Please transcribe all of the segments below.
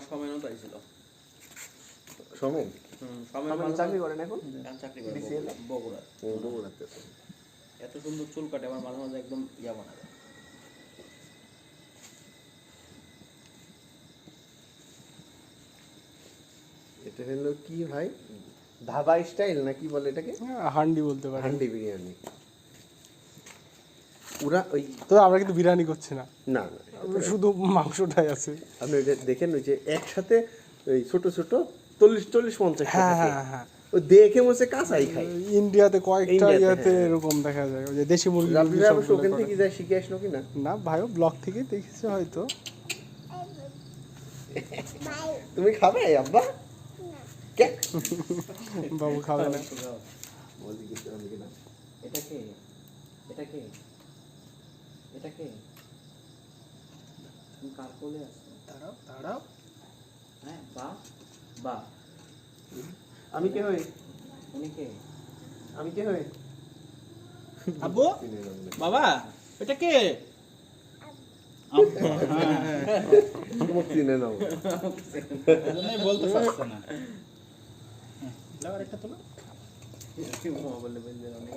আমার সময় মতো আইছিল সমেন সমেন চাকরি করেন এখন? এখন চাকরি করে বগুড়া বগুড়াতে। এত সুন্দর চুল কাটে আমার মাঝে মাঝে একদম ইয়া বানা যায় এটা হলো কি ভাই? ধাবা স্টাইল নাকি বলে এটাকে? হান্ডি বলতে পারি হান্ডি বিরিয়ানি। পুরা ওই তো আমরা কিন্তু বিরিয়ানি করছি না। না শুধু মাংসটাই আছে। আপনি ওই যে দেখেন ওই যে একসাথে ওই ছোট ছোট চল্লিশ চল্লিশ পঞ্চাশ হ্যাঁ হ্যাঁ হ্যাঁ। ওই দেখে মনে হচ্ছে কাঁচাই খাই ইন্ডিয়াতে কয়েকটা ইন্ডিয়াতে, ইয়াতে হ্যাঁ। এরকম দেখা যায় ওই যে দেশি মুরগি ওখান থেকে যাই শিখে আসলো কি না? না ভাইও ব্লগ থেকে দেখেছে হয়তো। তুমি খাবে আব্বা? বাবু খাবে না? এটা কে? এটা কে? এটা কে? তুমি কার কোলে আছো? দাঁড়াও দাঁড়াও। হ্যাঁ বা বা। আমি কে হই উনি কে? আমি কে হই আব্বু? বাবা এটা কে? হ্যাঁ। চিনে নাও। বলতে পারছে না। তোলো। বললে বললে অনেক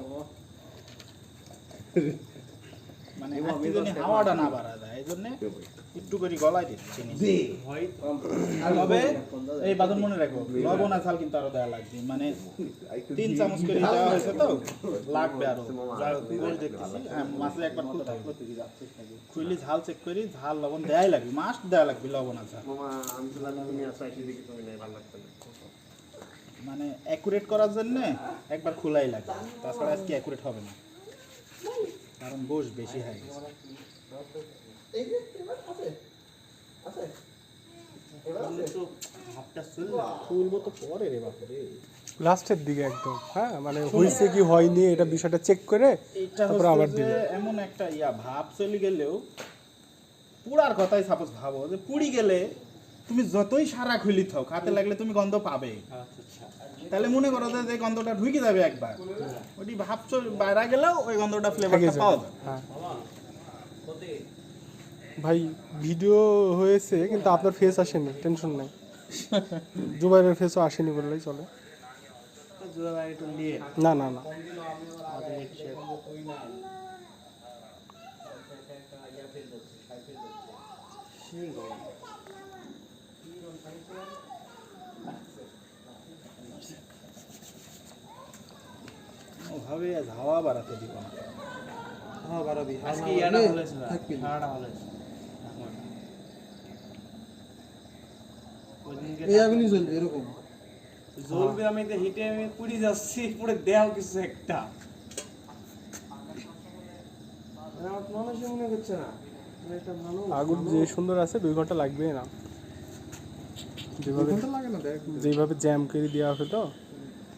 মানে হাওয়াটা না বাড়া যায় এই জন্য একটু করে গলায় দিচ্ছি তবে এই বাদন মনে রাখব লবণ আর ঝাল কিন্তু আরও দেওয়া লাগবে। মানে তিন চামচ করে দেওয়া হয়েছে তো লাগবে আরও। দেখতেছি। হ্যাঁ মাছে একবার খুলতে হবে। খুললি ঝাল চেক করি ঝাল লবণ দেয়াই লাগবে মাস্ট দেওয়া লাগবে লবণ আর ঝাল। মানে অ্যাকুরেট করার জন্য একবার খোলাই লাগবে। তাছাড়া আজকে অ্যাকুরেট হবে না। কারণ বস বেশি হয়ে। গেছে এই যে এবার আছে। আছে। খুলবো তো পরে রে বাপরে। লাস্টের দিকে একদম হ্যাঁ মানে হয়েছে কি হয়নি এটা বিষয়টা চেক করে তারপরে আবার দিবে। এমন একটা ইয়া ভাব চলে গেলেও পুরার কথাই সাপোজ ভাবো যে পুড়ি গেলে তুমি যতই সারা খুলি থাও খাতে লাগলে তুমি গন্ধ পাবে। তাহলে মনে করো যে গন্ধটা ঢুকে যাবে একবার। ওটি ভাবছ বাইরে গেলেও ওই গন্ধটা ফ্লেভারটা পাওয়া যাবে। হ্যাঁ। ভাই ভিডিও হয়েছে কিন্তু আপনার ফেস আসেনি টেনশন নাই। জুবাইরের ফেসও আসেনি বললেই চলে। না না না। ওভাবে হাওয়া বাড়াতে দিব না। আজকে ইয়াটা ভালো হয়েছে না। খাওয়াটা এই আগুনই জ্বলবে এরকম। জ্বলবে আমি তো হিটে আমি পুড়ি যাচ্ছি পুরো কিছু একটা। মানে মনে করছে না। এটা ভালো আগুন যে সুন্দর আছে দুই ঘণ্টা লাগবে না। যেভাবে জ্যাম করে দেওয়া হবে তো